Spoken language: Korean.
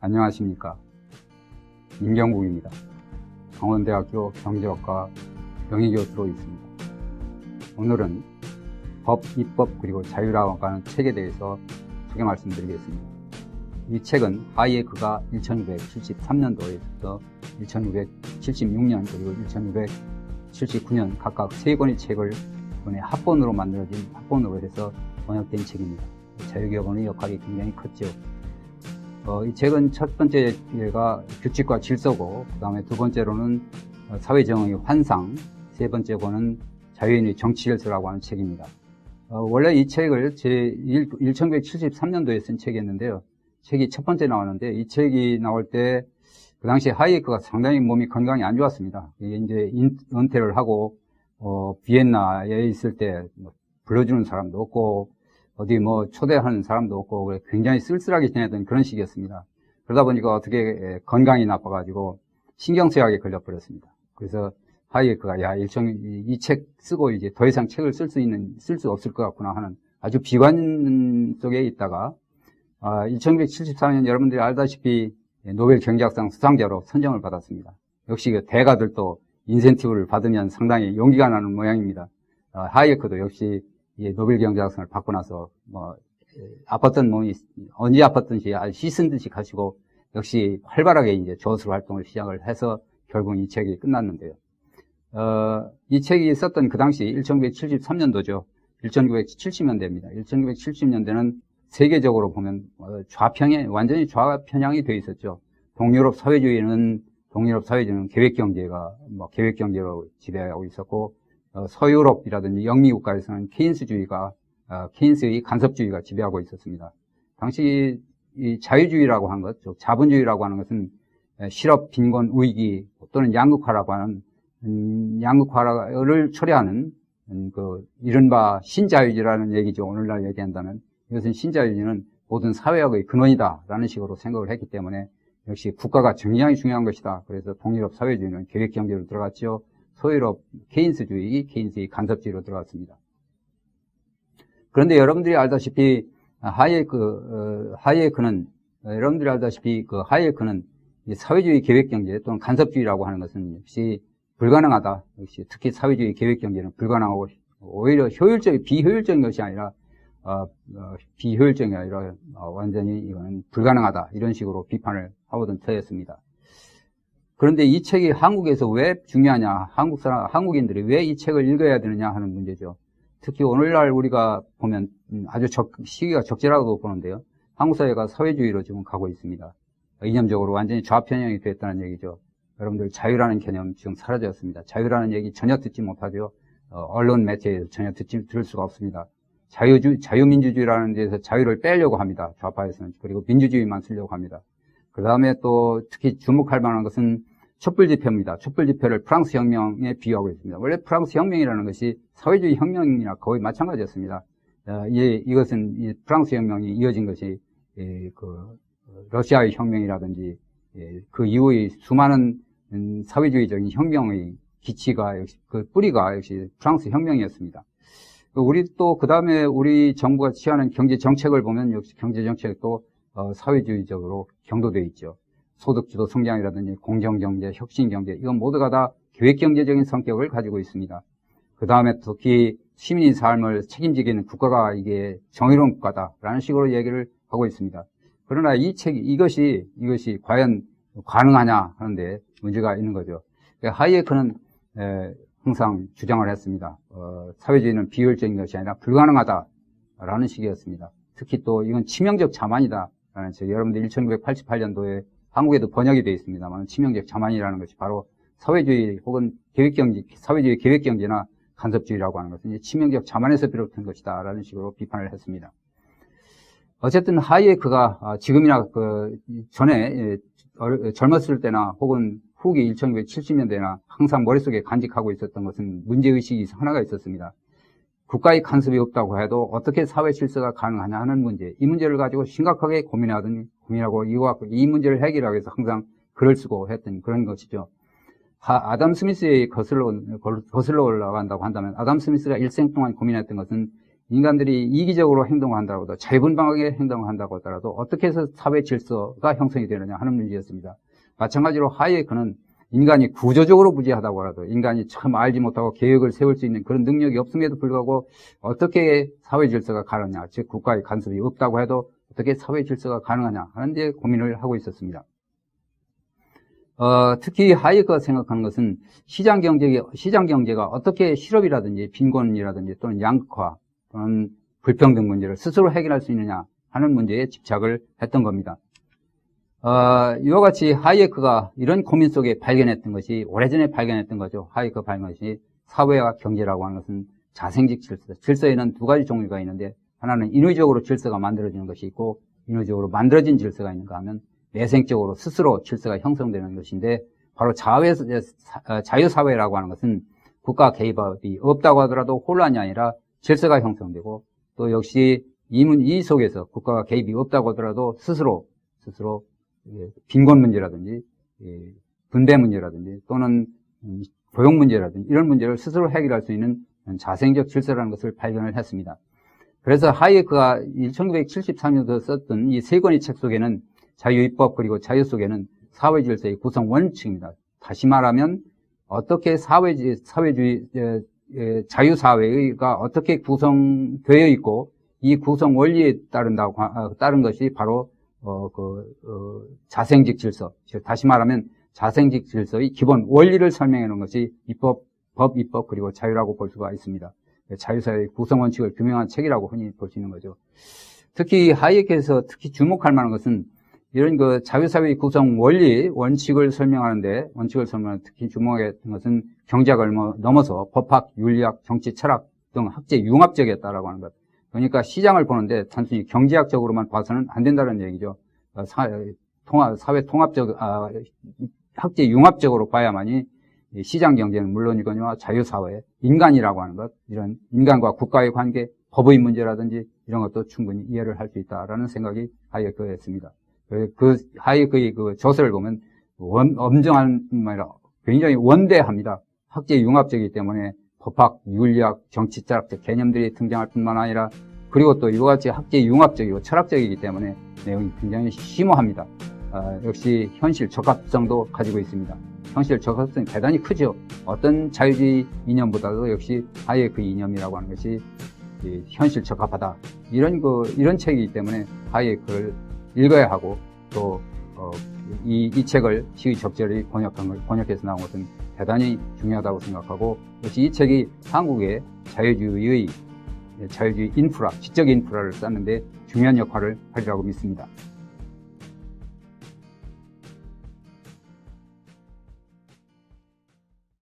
안녕하십니까. 임경국입니다. 강원대학교 경제학과 명예교수로 있습니다. 오늘은 법, 입법, 그리고 자유라고 하는 책에 대해서 소개 말씀드리겠습니다. 이 책은 하이에크가 1973년도에서 1976년 그리고 1979년 각각 세 권의 책을 이번에 합본으로 만들어진 합본으로 해서 번역된 책입니다. 자유기업원의 역할이 굉장히 컸죠. 어, 이 책은 첫 번째가 규칙과 질서고, 그 다음에 두 번째로는 어, 사회정의의 환상, 세 번째 권은 자유인의 정치 질서라고 하는 책입니다. 어, 원래 이 책을 제 1973년도에 쓴 책이었는데요. 책이 첫 번째 나왔는데, 이 책이 나올 때, 그 당시에 하이에크가 상당히 몸이 건강이 안 좋았습니다. 이제 인, 은퇴를 하고, 어, 비엔나에 있을 때, 뭐 불러주는 사람도 없고, 어디 뭐 초대하는 사람도 없고 굉장히 쓸쓸하게 지내던 그런 시기였습니다. 그러다 보니까 어떻게 건강이 나빠가지고 신경쇠약에 걸려버렸습니다. 그래서 하이에크가 야 일정 이책 쓰고 이제 더 이상 책을 쓸 수 있는 쓸 수 없을 것 같구나 하는 아주 비관 속에 있다가 아, 1974년 여러분들이 알다시피 노벨 경제학상 수상자로 선정을 받았습니다. 역시 그 대가들도 인센티브를 받으면 상당히 용기가 나는 모양입니다. 아, 하이에크도 역시 이 노벨 경제학상을 받고 나서 뭐 아팠던 몸이 언제 아팠든지 씻은 듯이 가시고 역시 활발하게 이제 조수 활동을 시작을 해서 결국 이 책이 끝났는데요. 어, 이 책이 썼던 그 당시 1973년도죠. 1970년대입니다. 1970년대는 세계적으로 보면 좌평에 완전히 좌편향이 되어 있었죠. 동유럽 사회주의는 동유럽 사회주의는 계획 경제가 뭐 계획 경제로 지배하고 있었고 어, 서유럽이라든지 영미 국가에서는 케인스주의가 어, 케인스의 간섭주의가 지배하고 있었습니다. 당시 이 자유주의라고 하는 것, 자본주의라고 하는 것은 실업, 빈곤, 위기 또는 양극화라고 하는 음, 양극화를 초래하는 음, 그 이른바 신자유주의라는 얘기죠. 오늘날 얘기한다면 이것은 신자유주의는 모든 사회학의 근원이다라는 식으로 생각을 했기 때문에 역시 국가가 굉장히 중요한 것이다. 그래서 동유럽 사회주의는 계획 경제로 들어갔죠. 소유럽 케인스주의, 케인스의 간섭주의로 들어갔습니다. 그런데 여러분들이 알다시피 하이에크, 어, 하이에크는 여러분들이 알다시피 그 하이에크는 사회주의 계획경제 또는 간섭주의라고 하는 것은 역시 불가능하다. 역시 특히 사회주의 계획경제는 불가능하고 오히려 효율적, 비효율적인 것이 아니라 어, 어, 비효율적이 아니라 어, 완전히 이거는 불가능하다 이런 식으로 비판을 하고던 터였습니다. 그런데 이 책이 한국에서 왜 중요하냐, 한국 사람, 한국인들이 왜 이 책을 읽어야 되느냐 하는 문제죠. 특히 오늘날 우리가 보면 음, 아주 적, 시기가 적절하다고 보는데요. 한국 사회가 사회주의로 지금 가고 있습니다. 이념적으로 완전히 좌편향이 됐다는 얘기죠. 여러분들 자유라는 개념 지금 사라졌습니다. 자유라는 얘기 전혀 듣지 못하죠. 어, 언론 매체에서 전혀 듣지 들을 수가 없습니다. 자유주 자유민주주의라는 데서 자유를 빼려고 합니다. 좌파에서는 그리고 민주주의만 쓰려고 합니다. 그 다음에 또 특히 주목할 만한 것은 촛불 집회입니다. 촛불 집회를 프랑스 혁명에 비유하고 있습니다. 원래 프랑스 혁명이라는 것이 사회주의 혁명이나 거의 마찬가지였습니다. 어, 이, 이것은 이 프랑스 혁명이 이어진 것이 예, 그 러시아의 혁명이라든지 예, 그 이후의 수많은 음, 사회주의적인 혁명의 기치가 역시 그 뿌리가 역시 프랑스 혁명이었습니다. 우리 또 그 다음에 우리 정부가 취하는 경제 정책을 보면 역시 경제 정책도 어, 사회주의적으로 경도되어 있죠. 소득주도 성장이라든지 공정경제, 혁신경제 이건 모두가 다 계획경제적인 성격을 가지고 있습니다. 그 다음에 특히 시민의 삶을 책임지게 는 국가가 이게 정의로운 국가다라는 식으로 얘기를 하고 있습니다. 그러나 이 책이 이것이 이것이 과연 가능하냐 하는데 문제가 있는 거죠. 하이에크는 항상 주장을 했습니다. 어, 사회주의는 비효율적인 것이 아니라 불가능하다라는 식이었습니다. 특히 또 이건 치명적 자만이다. 책. 여러분들 1988년도에 한국에도 번역이 되어 있습니다만 치명적 자만이라는 것이 바로 사회주의 혹은 계획경제, 사회주의 계획경제나 간섭주의라고 하는 것은 치명적 자만에서 비롯한 것이다 라는 식으로 비판을 했습니다. 어쨌든 하이에크가 아, 지금이나 그 전에 예, 젊었을 때나 혹은 후기 1970년대나 항상 머릿속에 간직하고 있었던 것은 문제의식이 하나가 있었습니다. 국가의 간섭이 없다고 해도 어떻게 사회 질서가 가능하냐 하는 문제, 이 문제를 가지고 심각하게 고민하더니, 고민하고 이거 이 문제를 해결하기 위해서 항상 글을 쓰고 했던 그런 것이죠. 하, 아담 스미스의 거슬러, 거슬러 올라간다고 한다면 아담 스미스가 일생 동안 고민했던 것은 인간들이 이기적으로 행동한다고 하더라도 자유분방하게 행동한다고 하더라도 어떻게 해서 사회 질서가 형성이 되느냐 하는 문제였습니다. 마찬가지로 하이에크는 인간이 구조적으로 부재하다고 하더라도 인간이 참 알지 못하고 계획을 세울 수 있는 그런 능력이 없음에도 불구하고 어떻게 사회 질서가 가느냐, 즉 국가의 간섭이 없다고 해도 어떻게 사회 질서가 가능하냐 하는 데 고민을 하고 있었습니다. 어, 특히 하이에크가 생각하는 것은 시장 경제, 시장 경제가 어떻게 실업이라든지 빈곤이라든지 또는 양극화 또는 불평등 문제를 스스로 해결할 수 있느냐 하는 문제에 집착을 했던 겁니다. 어, 이와 같이 하이에크가 이런 고민 속에 발견했던 것이 오래전에 발견했던 거죠. 하이에크 발견한 것이 사회와 경제라고 하는 것은 자생직 질서. 질서에는 두 가지 종류가 있는데 하나는 인위적으로 질서가 만들어지는 것이 있고 인위적으로 만들어진 질서가 있는가 하면 내생적으로 스스로 질서가 형성되는 것인데 바로 자회, 어, 자유사회라고 하는 것은 국가 개입이 없다고 하더라도 혼란이 아니라 질서가 형성되고 또 역시 이, 문, 이 속에서 국가가 개입이 없다고 하더라도 스스로 스스로 예, 빈곤 문제라든지 예, 분배 문제라든지 또는 음, 고용 문제라든지 이런 문제를 스스로 해결할 수 있는 자생적 질서라는 것을 발견을 했습니다. 그래서 하이에크가 1973년도에 썼던 이 세 권의 책 속에는 자유입법 그리고 자유 속에는 사회 질서의 구성 원칙입니다. 다시 말하면 어떻게 사회 사회주의 자유 사회가 어떻게 구성되어 있고 이 구성 원리에 따른다고 어, 따른 것이 바로 어, 그, 어, 자생직 질서, 즉 다시 말하면 자생직 질서의 기본 원리를 설명해 놓은 것이 입법, 법, 입법 그리고 자유라고 볼 수가 있습니다. 자유사회의 구성 원칙을 규명한 책이라고 흔히 볼 수 있는 거죠. 특히 하이에크에서 특히 주목할 만한 것은 이런 그 자유사회의 구성 원리, 원칙을 설명하는데 원칙을 설명하는 특히 주목했던 것은 경제학을 넘어서 법학, 윤리학, 정치, 철학 등 학제 융합적이었다라고 하는 것. 그러니까 시장을 보는데 단순히 경제학적으로만 봐서는 안 된다는 얘기죠. 어, 사, 통합, 사회 통합적, 아, 학제 융합적으로 봐야만이 시장 경제는 물론이거니와 자유사회, 인간이라고 하는 것, 이런 인간과 국가의 관계, 법의 문제라든지 이런 것도 충분히 이해를 할 수 있다라는 생각이 하이에크였습니다. 그, 그 하이에크의 그 저서를 보면 원, 엄정한 말이라 굉장히 원대합니다. 학제 융합적이기 때문에 법학, 윤리학, 정치 철학적 개념들이 등장할 뿐만 아니라 그리고 또 이와 같이 학제 융합적이고 철학적이기 때문에 내용이 굉장히 심오합니다. 아, 역시 현실 적합성도 가지고 있습니다. 현실 적합성이 대단히 크죠. 어떤 자유주의 이념보다도 역시 하이에크 그 이념이라고 하는 것이 현실 적합하다. 이런 그 이런 책이기 때문에 하이에크를 읽어야 하고 또 어, 책을 시의 적절히 번역한 걸, 번역해서 나온 것은 대단히 중요하다고 생각하고, 역시 이 책이 한국의 자유주의의, 자유주의 인프라, 지적 인프라를 쌓는데 중요한 역할을 하리라고 믿습니다.